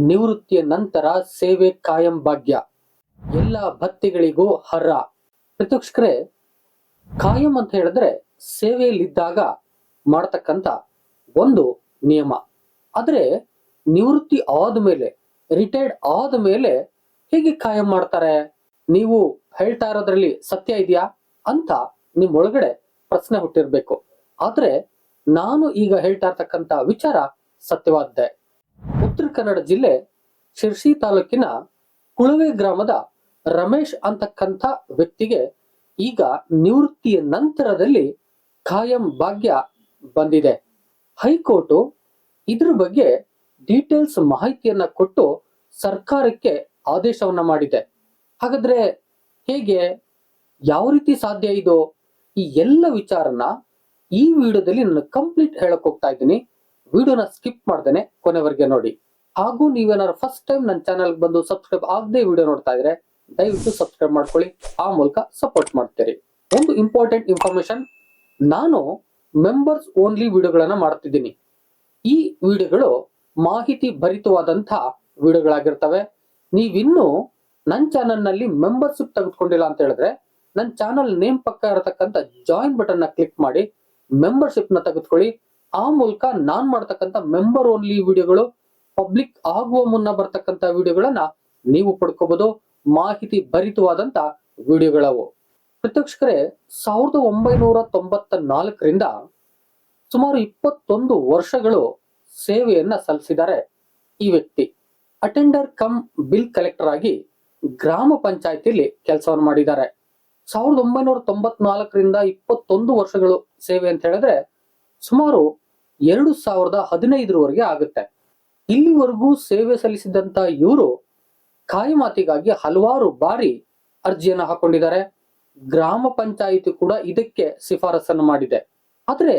ನಿವೃತ್ತಿಯ ನಂತರ ಸೇವೆ ಕಾಯಂ ಭಾಗ್ಯ. ಎಲ್ಲ ಭಕ್ತಿಗಳಿಗೂ ಹರ್ರ ಪ್ರತ್ಯಕ್ಷಕರೇ ಕಾಯಂ ಅಂತ ಹೇಳಿದ್ರೆ ಸೇವೆಯಲ್ಲಿದ್ದಾಗ ಮಾಡತಕ್ಕಂತ ಒಂದು ನಿಯಮ. ಆದ್ರೆ ನಿವೃತ್ತಿ ಆದ ಮೇಲೆ ರಿಟೈರ್ಡ್ ಆದ ಮೇಲೆ ಹೇಗೆ ಕಾಯಂ ಮಾಡ್ತಾರೆ? ನೀವು ಹೇಳ್ತಾ ಇರೋದ್ರಲ್ಲಿ ಸತ್ಯ ಇದೆಯಾ? ಅಂತ ನಿಮ್ ಒಳಗಡೆ ಪ್ರಶ್ನೆ ಹುಟ್ಟಿರ್ಬೇಕು. ಆದ್ರೆ ನಾನು ಈಗ ಹೇಳ್ತಾ ಇರ್ತಕ್ಕಂತ ವಿಚಾರ ಸತ್ಯವಾದ್ದೆ. ಉತ್ತರ ಕನ್ನಡ ಜಿಲ್ಲೆ ಶಿರ್ಸಿ ತಾಲೂಕಿನ ಕುಳುವೆ ಗ್ರಾಮದ ರಮೇಶ್ ಅಂತಕ್ಕಂಥ ವ್ಯಕ್ತಿಗೆ ಈಗ ನಿವೃತ್ತಿಯ ನಂತರದಲ್ಲಿ ಖಾಯಂ ಭಾಗ್ಯ ಬಂದಿದೆ. ಹೈಕೋರ್ಟು ಇದ್ರ ಬಗ್ಗೆ ಡೀಟೇಲ್ಸ್ ಮಾಹಿತಿಯನ್ನ ಕೊಟ್ಟು ಸರ್ಕಾರಕ್ಕೆ ಆದೇಶವನ್ನ ಮಾಡಿದೆ. ಹಾಗಾದ್ರೆ ಹೇಗೆ, ಯಾವ ರೀತಿ ಸಾಧ್ಯ ಇದು? ಈ ಎಲ್ಲ ವಿಚಾರನ ಈ ವಿಡಿಯೋದಲ್ಲಿ ನಾನು ಕಂಪ್ಲೀಟ್ ಹೇಳಕ್ ಹೋಗ್ತಾ ಇದ್ದೀನಿ. ವಿಡಿಯೋನ ಸ್ಕಿಪ್ ಮಾಡ್ದೇನೆ ಕೊನೆವರೆಗೆ ನೋಡಿ. ಹಾಗೂ ನೀವೇನಾದ್ರು ಫಸ್ಟ್ ಟೈಮ್ ನನ್ನ ಚಾನಲ್ ಬಂದು ಸಬ್ಸ್ಕ್ರೈಬ್ ಆಗದೆ ವಿಡಿಯೋ ನೋಡ್ತಾ ಇದ್ರೆ ದಯವಿಟ್ಟು ಸಬ್ಸ್ಕ್ರೈಬ್ ಮಾಡ್ಕೊಳ್ಳಿ. ಆ ಮೂಲಕ ಸಪೋರ್ಟ್ ಮಾಡ್ತೀರಿ. ಒಂದು ಇಂಪಾರ್ಟೆಂಟ್ ಇನ್ಫಾರ್ಮೇಶನ್ ನಾನು ಮೆಂಬರ್ಸ್ ಓನ್ಲಿ ವಿಡಿಯೋಗಳನ್ನ ಮಾಡ್ತಿದ್ದೀನಿ. ಈ ವಿಡಿಯೋಗಳು ಮಾಹಿತಿ ಭರಿತವಾದಂಥ ವಿಡಿಯೋಗಳಾಗಿರ್ತವೆ. ನೀವಿನ್ನೂ ನನ್ನ ಚಾನಲ್ನಲ್ಲಿ ಮೆಂಬರ್ಶಿಪ್ ತೆಗೆದುಕೊಂಡಿಲ್ಲ ಅಂತ ಹೇಳಿದ್ರೆ ನನ್ನ ಚಾನಲ್ ನೇಮ್ ಪಕ್ಕ ಇರತಕ್ಕಂತ ಜಾಯಿನ್ ಬಟನ್ನ ಕ್ಲಿಕ್ ಮಾಡಿ ಮೆಂಬರ್ಶಿಪ್ನ ತೆಗೆದುಕೊಳ್ಳಿ. ಆ ಮೂಲಕ ನಾನ್ ಮಾಡ್ತಕ್ಕಂಥ ಮೆಂಬರ್ ಓನ್ಲಿ ವಿಡಿಯೋಗಳು ಪಬ್ಲಿಕ್ ಆಗುವ ಮುನ್ನ ಬರ್ತಕ್ಕಂಥ ವಿಡಿಯೋಗಳನ್ನ ನೀವು ಪಡ್ಕೋಬಹುದು ಮಾಹಿತಿ ಭರಿತವಾದಂತ ವಿಡಿಯೋಗಳವು ಪ್ರತ್ಯಕ್ಷಕರೇ, ಸಾವಿರದ ಒಂಬೈನೂರ ತೊಂಬತ್ತ ನಾಲ್ಕರಿಂದ ಸುಮಾರು ಇಪ್ಪತ್ತೊಂದು ವರ್ಷಗಳು ಸೇವೆಯನ್ನ ಸಲ್ಲಿಸಿದ್ದಾರೆ ಈ ವ್ಯಕ್ತಿ. ಅಟೆಂಡರ್ ಕಮ್ ಬಿಲ್ ಕಲೆಕ್ಟರ್ ಆಗಿ ಗ್ರಾಮ ಪಂಚಾಯತಿಯಲ್ಲಿ ಕೆಲಸವನ್ನು ಮಾಡಿದ್ದಾರೆ. ಸಾವಿರದ ಒಂಬೈನೂರ ತೊಂಬತ್ನಾಲ್ಕರಿಂದ ಇಪ್ಪತ್ತೊಂದು ವರ್ಷಗಳು ಸೇವೆ ಅಂತ ಹೇಳಿದ್ರೆ ಸುಮಾರು ಎರಡು ಸಾವಿರದ ಹದಿನೈದರವರೆಗೆ ಆಗುತ್ತೆ. ಇಲ್ಲಿವರೆಗೂ ಸೇವೆ ಸಲ್ಲಿಸಿದಂತ ಇವರು ಕಾಯಿಮಾತಿಗಾಗಿ ಹಲವಾರು ಬಾರಿ ಅರ್ಜಿಯನ್ನು ಹಾಕೊಂಡಿದ್ದಾರೆ. ಗ್ರಾಮ ಪಂಚಾಯಿತಿ ಕೂಡ ಇದಕ್ಕೆ ಶಿಫಾರಸನ್ನು ಮಾಡಿದೆ. ಆದ್ರೆ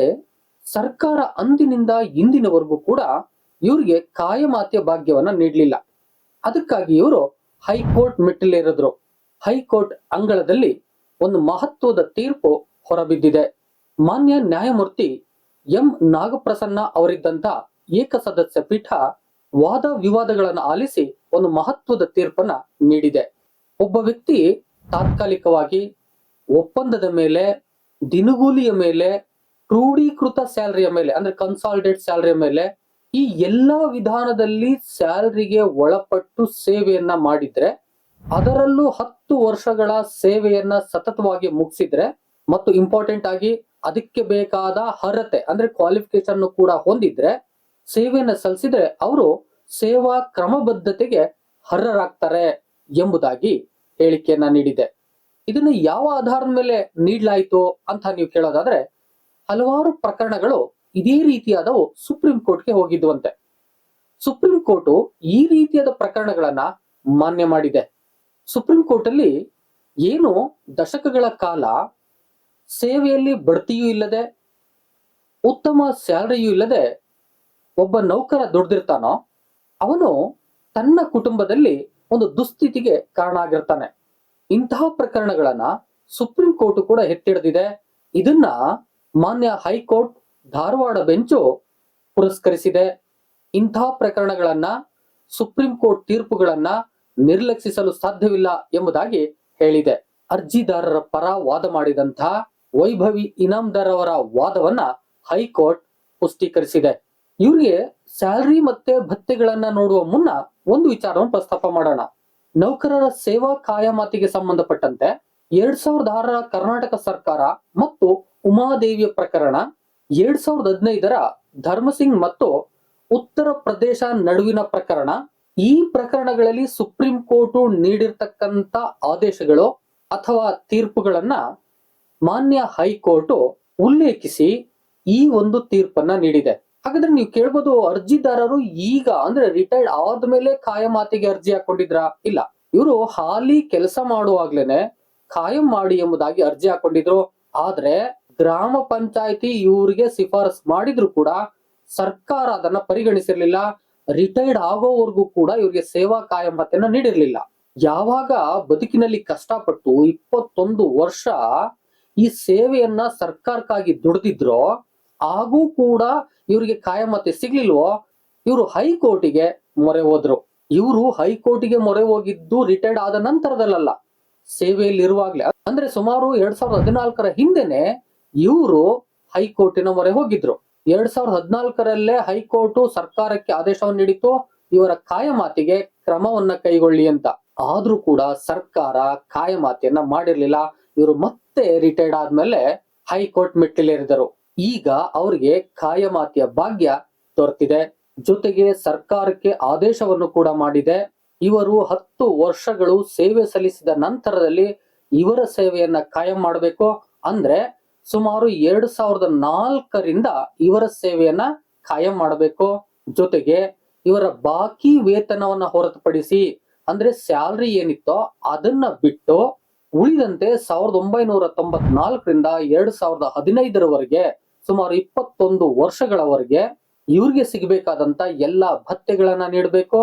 ಸರ್ಕಾರ ಅಂದಿನಿಂದ ಇಂದಿನವರೆಗೂ ಕೂಡ ಇವರಿಗೆ ಕಾಯಮಾತಿಯ ಭಾಗ್ಯವನ್ನ ನೀಡಲಿಲ್ಲ. ಅದಕ್ಕಾಗಿ ಇವರು ಹೈಕೋರ್ಟ್ ಮೆಟ್ಟಿಲೇರಿದ್ರು. ಹೈಕೋರ್ಟ್ ಅಂಗಳದಲ್ಲಿ ಒಂದು ಮಹತ್ವದ ತೀರ್ಪು ಹೊರಬಿದ್ದಿದೆ. ಮಾನ್ಯ ನ್ಯಾಯಮೂರ್ತಿ ಎಂ ನಾಗಪ್ರಸನ್ನ ಅವರಿದ್ದಂತ ಏಕಸದಸ್ಯ ಪೀಠ ವಾದ ವಿವಾದಗಳನ್ನು ಆಲಿಸಿ ಒಂದು ಮಹತ್ವದ ತೀರ್ಪನ್ನ ನೀಡಿದೆ. ಒಬ್ಬ ವ್ಯಕ್ತಿ ತಾತ್ಕಾಲಿಕವಾಗಿ ಒಪ್ಪಂದದ ಮೇಲೆ, ದಿನಗೂಲಿಯ ಮೇಲೆ ಕ್ರೋಢೀಕೃತ ಸ್ಯಾಲರಿಯ ಮೇಲೆ, ಅಂದ್ರೆ ಕನ್ಸಾಲ್ಟೆಡ್ ಸ್ಯಾಲರಿಯ ಮೇಲೆ ಈ ಎಲ್ಲಾ ವಿಧಾನದಲ್ಲಿ ಸ್ಯಾಲರಿಗೆ ಒಳಪಟ್ಟು ಸೇವೆಯನ್ನ ಮಾಡಿದ್ರೆ, ಅದರಲ್ಲೂ ಹತ್ತು ವರ್ಷಗಳ ಸೇವೆಯನ್ನ ಸತತವಾಗಿ ಮುಗಿಸಿದ್ರೆ ಮತ್ತು ಇಂಪಾರ್ಟೆಂಟ್ ಆಗಿ ಅದಕ್ಕೆ ಬೇಕಾದ ಅರ್ಹತೆ, ಅಂದ್ರೆ ಕ್ವಾಲಿಫಿಕೇಶನ್ ಕೂಡ ಹೊಂದಿದ್ರೆ, ಸೇವೆಯನ್ನು ಸಲ್ಲಿಸಿದ್ರೆ ಅವರು ಸೇವಾ ಕ್ರಮಬದ್ಧತೆಗೆ ಅರ್ಹರಾಗ್ತಾರೆ ಎಂಬುದಾಗಿ ಹೇಳಿಕೆಯನ್ನ ನೀಡಿದೆ. ಇದನ್ನ ಯಾವ ಆಧಾರದ ಮೇಲೆ ನೀಡಲಾಯಿತು ಅಂತ ನೀವು ಕೇಳೋದಾದ್ರೆ, ಹಲವಾರು ಪ್ರಕರಣಗಳು ಇದೇ ರೀತಿಯಾದವು ಸುಪ್ರೀಂ ಕೋರ್ಟ್ಗೆ ಹೋಗಿದ್ದುವಂತೆ ಸುಪ್ರೀಂ ಕೋರ್ಟ್ ಈ ರೀತಿಯಾದ ಪ್ರಕರಣಗಳನ್ನ ಮಾನ್ಯ ಮಾಡಿದೆ. ಸುಪ್ರೀಂ ಕೋರ್ಟ್ ಅಲ್ಲಿ ಏನು ದಶಕಗಳ ಕಾಲ ಸೇವೆಯಲ್ಲಿ ಬಡ್ತಿಯೂ ಇಲ್ಲದೆ, ಉತ್ತಮ ಸ್ಯಾಲರಿಯೂ ಇಲ್ಲದೆ ಒಬ್ಬ ನೌಕರ ದುಡ್ದಿರ್ತಾನೋ, ಅವನು ತನ್ನ ಕುಟುಂಬದಲ್ಲಿ ಒಂದು ದುಸ್ಥಿತಿಗೆ ಕಾರಣ ಆಗಿರ್ತಾನೆ ಇಂತಹ ಪ್ರಕರಣಗಳನ್ನ ಸುಪ್ರೀಂ ಕೋರ್ಟ್ ಕೂಡ ಎತ್ತಿಡಿದಿದೆ. ಇದನ್ನ ಮಾನ್ಯ ಹೈಕೋರ್ಟ್ ಧಾರವಾಡ ಬೆಂಚು ಪುರಸ್ಕರಿಸಿದೆ. ಇಂತಹ ಪ್ರಕರಣಗಳನ್ನ ಸುಪ್ರೀಂ ಕೋರ್ಟ್ ತೀರ್ಪುಗಳನ್ನ ನಿರ್ಲಕ್ಷಿಸಲು ಸಾಧ್ಯವಿಲ್ಲ ಎಂಬುದಾಗಿ ಹೇಳಿದೆ. ಅರ್ಜಿದಾರರ ಪರ ವಾದ ಮಾಡಿದಂತಹ ವೈಭವಿ ಇನಾಮ್ದಾರ್ ಅವರ ವಾದವನ್ನ ಹೈಕೋರ್ಟ್ ಪುಷ್ಟೀಕರಿಸಿದೆ. ಇವರಿಗೆ ಸ್ಯಾಲರಿ ಮತ್ತೆ ಭತ್ಯೆಗಳನ್ನ ನೋಡುವ ಮುನ್ನ ಒಂದು ವಿಚಾರವನ್ನು ಪ್ರಸ್ತಾಪ ಮಾಡೋಣ. ನೌಕರರ ಸೇವಾ ಕಾಯಮಾತಿಗೆ ಸಂಬಂಧಪಟ್ಟಂತೆ ಎರಡ್ ಸಾವಿರದ ಆರರ ಕರ್ನಾಟಕ ಸರ್ಕಾರ ಮತ್ತು ಉಮಾದೇವಿಯ ಪ್ರಕರಣ ಎರಡ್ ಸಾವಿರದ ಹದಿನೈದರ ಧರ್ಮಸಿಂಗ್ ಮತ್ತು ಉತ್ತರ ಪ್ರದೇಶ ನಡುವಿನ ಪ್ರಕರಣ ಈ ಪ್ರಕರಣಗಳಲ್ಲಿ ಸುಪ್ರೀಂ ಕೋರ್ಟ್ ನೀಡಿರ್ತಕ್ಕಂಥ ಆದೇಶಗಳು ಅಥವಾ ತೀರ್ಪುಗಳನ್ನ ಮಾನ್ಯ ಹೈಕೋರ್ಟ್ ಉಲ್ಲೇಖಿಸಿ ಈ ಒಂದು ತೀರ್ಪನ್ನ ನೀಡಿದೆ. ಹಾಗಾದ್ರೆ ನೀವು ಕೇಳ್ಬೋದು ಅರ್ಜಿದಾರರು ಈಗ ಅಂದ್ರೆ ರಿಟೈರ್ಡ್ ಆದ್ಮೇಲೆ ಕಾಯಮಾತಿಗೆ ಅರ್ಜಿ ಹಾಕೊಂಡಿದ್ರ ಇಲ್ಲ. ಇವರು ಹಾಲಿ ಕೆಲಸ ಮಾಡುವಾಗ್ಲೇನೆ ಕಾಯಂ ಮಾಡಿ ಎಂಬುದಾಗಿ ಅರ್ಜಿ ಹಾಕೊಂಡಿದ್ರು ಆದ್ರೆ ಗ್ರಾಮ ಪಂಚಾಯತಿ ಇವರಿಗೆ ಶಿಫಾರಸ್ ಮಾಡಿದ್ರು ಕೂಡ ಸರ್ಕಾರ ಅದನ್ನ ಪರಿಗಣಿಸಿರ್ಲಿಲ್ಲ. ರಿಟೈರ್ಡ್ ಆಗೋವರೆಗೂ ಕೂಡ ಇವ್ರಿಗೆ ಸೇವಾ ಕಾಯಮತೆಯನ್ನ ನೀಡಿರ್ಲಿಲ್ಲ. ಯಾವಾಗ ಬದುಕಿನಲ್ಲಿ ಕಷ್ಟಪಟ್ಟು ಇಪ್ಪತ್ತೊಂದು ವರ್ಷ ಈ ಸೇವೆಯನ್ನ ಸರ್ಕಾರಕ್ಕಾಗಿ ದುಡ್ದಿದ್ರೋ ಹಾಗೂ ಕೂಡ ಇವರಿಗೆ ಕಾಯಮತೆ ಸಿಗ್ಲಿಲ್ವೋ, ಇವರು ಹೈಕೋರ್ಟಿಗೆ ಮೊರೆ ಹೋದ್ರು. ಇವರು ಹೈಕೋರ್ಟಿಗೆ ಮೊರೆ ಹೋಗಿದ್ದು ರಿಟೈರ್ಡ್ ಆದ ನಂತರದಲ್ಲ ಸೇವೆಯಲ್ಲಿ ಇರುವಾಗ್ಲೇ ಅಂದ್ರೆ ಸುಮಾರು ಎರಡ್ ಸಾವಿರದ ಹದಿನಾಲ್ಕರ ಹಿಂದೆನೆ ಇವರು ಹೈಕೋರ್ಟಿನ ಮೊರೆ ಹೋಗಿದ್ರು. ಎರಡ್ ಸಾವಿರದ ಹದಿನಾಲ್ಕರಲ್ಲೇ ಹೈಕೋರ್ಟ್ ಸರ್ಕಾರಕ್ಕೆ ಆದೇಶವನ್ನು ನೀಡಿತು ಇವರ ಕಾಯಮಾತಿಗೆ ಕ್ರಮವನ್ನ ಕೈಗೊಳ್ಳಿ ಅಂತ. ಆದ್ರೂ ಕೂಡ ಸರ್ಕಾರ ಕಾಯಮಾತಿಯನ್ನ ಮಾಡಿರ್ಲಿಲ್ಲ. ಇವರು ಮತ್ತೆ ರಿಟೈರ್ಡ್ ಆದ್ಮೇಲೆ ಹೈಕೋರ್ಟ್ ಮೆಟ್ಟಿಲೇರಿದರು. ಈಗ ಅವರಿಗೆ ಕಾಯಮಾತಿಯ ಭಾಗ್ಯ ದೊರೆತಿದೆ. ಜೊತೆಗೆ ಸರ್ಕಾರಕ್ಕೆ ಆದೇಶವನ್ನು ಕೂಡ ಮಾಡಿದೆ. ಇವರು ಹತ್ತು ವರ್ಷಗಳು ಸೇವೆ ಸಲ್ಲಿಸಿದ ನಂತರದಲ್ಲಿ ಇವರ ಸೇವೆಯನ್ನ ಕಾಯಂ ಮಾಡಬೇಕು. ಅಂದ್ರೆ ಸುಮಾರು ಎರಡು ಸಾವಿರದ ನಾಲ್ಕರಿಂದ ಇವರ ಸೇವೆಯನ್ನ ಕಾಯಂ ಮಾಡಬೇಕು. ಜೊತೆಗೆ ಇವರ ಬಾಕಿ ವೇತನವನ್ನ ಹೊರತುಪಡಿಸಿ ಅಂದ್ರೆ ಸ್ಯಾಲ್ರಿ ಏನಿತ್ತೋ ಅದನ್ನ ಬಿಟ್ಟು ಉಳಿದಂತೆ ಸಾವಿರದ ಒಂಬೈನೂರ ತೊಂಬತ್ನಾಲ್ಕರಿಂದ ಎರಡ್ ಸಾವಿರದ ಹದಿನೈದರವರೆಗೆ ಸುಮಾರು ಇಪ್ಪತ್ತೊಂದು ವರ್ಷಗಳವರೆಗೆ ಇವ್ರಿಗೆ ಸಿಗಬೇಕಾದಂತ ಎಲ್ಲಾ ಭತ್ಯೆಗಳನ್ನ ನೀಡಬೇಕು.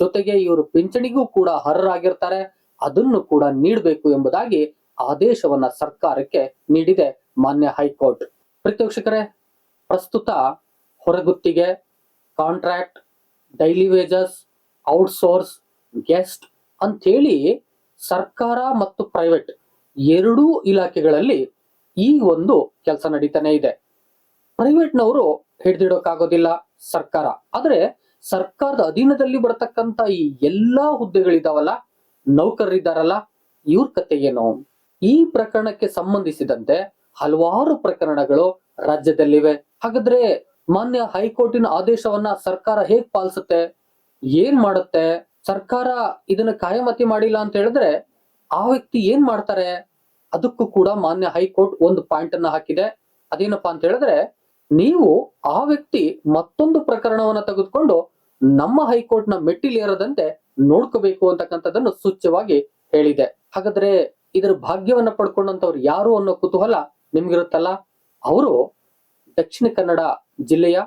ಜೊತೆಗೆ ಇವರು ಪಿಂಚಣಿಗೂ ಕೂಡ ಅರ್ಹರಾಗಿರ್ತಾರೆ. ಅದನ್ನು ಕೂಡ ನೀಡಬೇಕು ಎಂಬುದಾಗಿ ಆದೇಶವನ್ನ ಸರ್ಕಾರಕ್ಕೆ ನೀಡಿದೆ ಮಾನ್ಯ ಹೈಕೋರ್ಟ್. ಪ್ರತ್ಯಕ್ಷಕರೇ, ಪ್ರಸ್ತುತ ಹೊರಗುತ್ತಿಗೆ contract, daily wages, outsource, guest ಅಂತೇಳಿ ಸರ್ಕಾರ ಮತ್ತು ಪ್ರೈವೇಟ್ ಎರಡೂ ಇಲಾಖೆಗಳಲ್ಲಿ ಈ ಒಂದು ಕೆಲಸ ನಡೀತಾನೆ ಇದೆ. ಪ್ರೈವೇಟ್ನವರು ಹಿಡಿದಿಡೋಕ್ಕಾಗೋದಿಲ್ಲ ಸರ್ಕಾರ. ಆದ್ರೆ ಸರ್ಕಾರದ ಅಧೀನದಲ್ಲಿ ಬರತಕ್ಕಂಥ ಈ ಎಲ್ಲಾ ಹುದ್ದೆಗಳಿದಾವಲ್ಲ ನೌಕರರಿದ್ದಾರಲ್ಲ ಇವ್ರ ಕತೆ ಏನು? ಈ ಪ್ರಕರಣಕ್ಕೆ ಸಂಬಂಧಿಸಿದಂತೆ ಹಲವಾರು ಪ್ರಕರಣಗಳು ರಾಜ್ಯದಲ್ಲಿವೆ. ಹಾಗಾದ್ರೆ ಮಾನ್ಯ ಹೈಕೋರ್ಟಿನ ಆದೇಶವನ್ನ ಸರ್ಕಾರ ಹೇಗ್ ಪಾಲಿಸುತ್ತೆ? ಏನ್ ಮಾಡುತ್ತೆ? ಸರ್ಕಾರ ಇದನ್ನ ಕಾಯಮತಿ ಮಾಡಿಲ್ಲ ಅಂತ ಹೇಳಿದ್ರೆ ಆ ವ್ಯಕ್ತಿ ಏನ್ ಮಾಡ್ತಾರೆ? ಅದಕ್ಕೂ ಕೂಡ ಮಾನ್ಯ ಹೈಕೋರ್ಟ್ ಒಂದು ಪಾಯಿಂಟ್ ಅನ್ನ ಹಾಕಿದೆ. ಅದೇನಪ್ಪಾ ಅಂತ ಹೇಳಿದ್ರೆ ನೀವು ಆ ವ್ಯಕ್ತಿ ಮತ್ತೊಂದು ಪ್ರಕರಣವನ್ನ ತೆಗೆದುಕೊಂಡು ನಮ್ಮ ಹೈಕೋರ್ಟ್ನ ಮೆಟ್ಟಿಲೇರದಂತೆ ನೋಡ್ಕೋಬೇಕು ಅಂತಕ್ಕಂಥದ್ದನ್ನು ಸೂಚ್ಯವಾಗಿ ಹೇಳಿದೆ. ಹಾಗಾದ್ರೆ ಇದರ ಭಾಗ್ಯವನ್ನ ಪಡ್ಕೊಂಡಂತವ್ರು ಯಾರು ಅನ್ನೋ ಕುತೂಹಲ ನಿಮ್ಗಿರುತ್ತಲ್ಲ? ಅವರು ದಕ್ಷಿಣ ಕನ್ನಡ ಜಿಲ್ಲೆಯ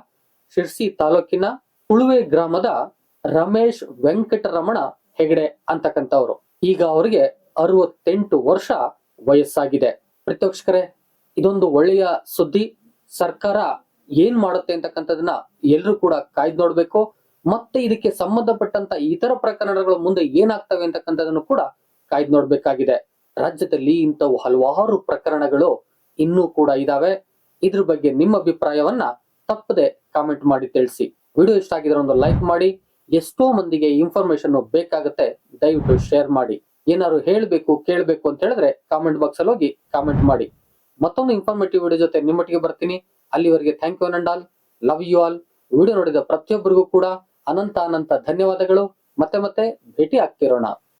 ಶಿರ್ಸಿ ತಾಲೂಕಿನ ಉಳುವೆ ಗ್ರಾಮದ ರಮೇಶ್ ವೆಂಕಟರಮಣ ಹೆಗಡೆ ಅಂತಕ್ಕಂಥವ್ರು. ಈಗ ಅವರಿಗೆ ಅರವತ್ತೆಂಟು ವರ್ಷ ವಯಸ್ಸಾಗಿದೆ. ಪ್ರತ್ಯಕ್ಷಕರೇ, ಇದೊಂದು ಒಳ್ಳೆಯ ಸುದ್ದಿ. ಸರ್ಕಾರ ಏನ್ ಮಾಡುತ್ತೆ ಅಂತಕ್ಕಂಥದನ್ನ ಎಲ್ಲರೂ ಕೂಡ ಕಾಯ್ದು ನೋಡ್ಬೇಕು. ಮತ್ತೆ ಇದಕ್ಕೆ ಸಂಬಂಧಪಟ್ಟಂತ ಇತರ ಪ್ರಕರಣಗಳು ಮುಂದೆ ಏನಾಗ್ತವೆ ಅಂತಕ್ಕಂಥದನ್ನು ಕೂಡ ಕಾಯ್ದು ನೋಡ್ಬೇಕಾಗಿದೆ. ರಾಜ್ಯದಲ್ಲಿ ಇಂಥವು ಹಲವಾರು ಪ್ರಕರಣಗಳು ಇನ್ನೂ ಕೂಡ ಇದಾವೆ. ಇದ್ರ ಬಗ್ಗೆ ನಿಮ್ಮ ಅಭಿಪ್ರಾಯವನ್ನ ತಪ್ಪದೆ ಕಾಮೆಂಟ್ ಮಾಡಿ ತಿಳಿಸಿ. ವಿಡಿಯೋ ಇಷ್ಟ ಆಗಿದ್ರೆ ಒಂದು ಲೈಕ್ ಮಾಡಿ. ಎಷ್ಟೋ ಮಂದಿಗೆ ಇನ್ಫಾರ್ಮೇಶನ್ ಬೇಕಾಗುತ್ತೆ, ದಯವಿಟ್ಟು ಶೇರ್ ಮಾಡಿ. ಏನಾದ್ರು ಹೇಳಬೇಕು, ಕೇಳಬೇಕು ಅಂತ ಹೇಳಿದ್ರೆ ಕಾಮೆಂಟ್ ಬಾಕ್ಸ್ ಅಲ್ಲಿ ಹೋಗಿ ಕಾಮೆಂಟ್ ಮಾಡಿ. ಮತ್ತೊಂದು ಇನ್ಫಾರ್ಮೇಟಿವ್ ವಿಡಿಯೋ ಜೊತೆ ನಿಮ್ಮೊಟ್ಟಿಗೆ ಬರ್ತೀನಿ. ಅಲ್ಲಿವರೆಗೆ thank you and all love you all video ನೋಡಿದ ಪ್ರತಿಯೊಬ್ಬರಿಗೂ ಕೂಡ ಅನಂತ ಅನಂತ ಧನ್ಯವಾದಗಳು. ಮತ್ತೆ ಮತ್ತೆ ಭೇಟಿ ಆಗ್ತಿರೋಣ.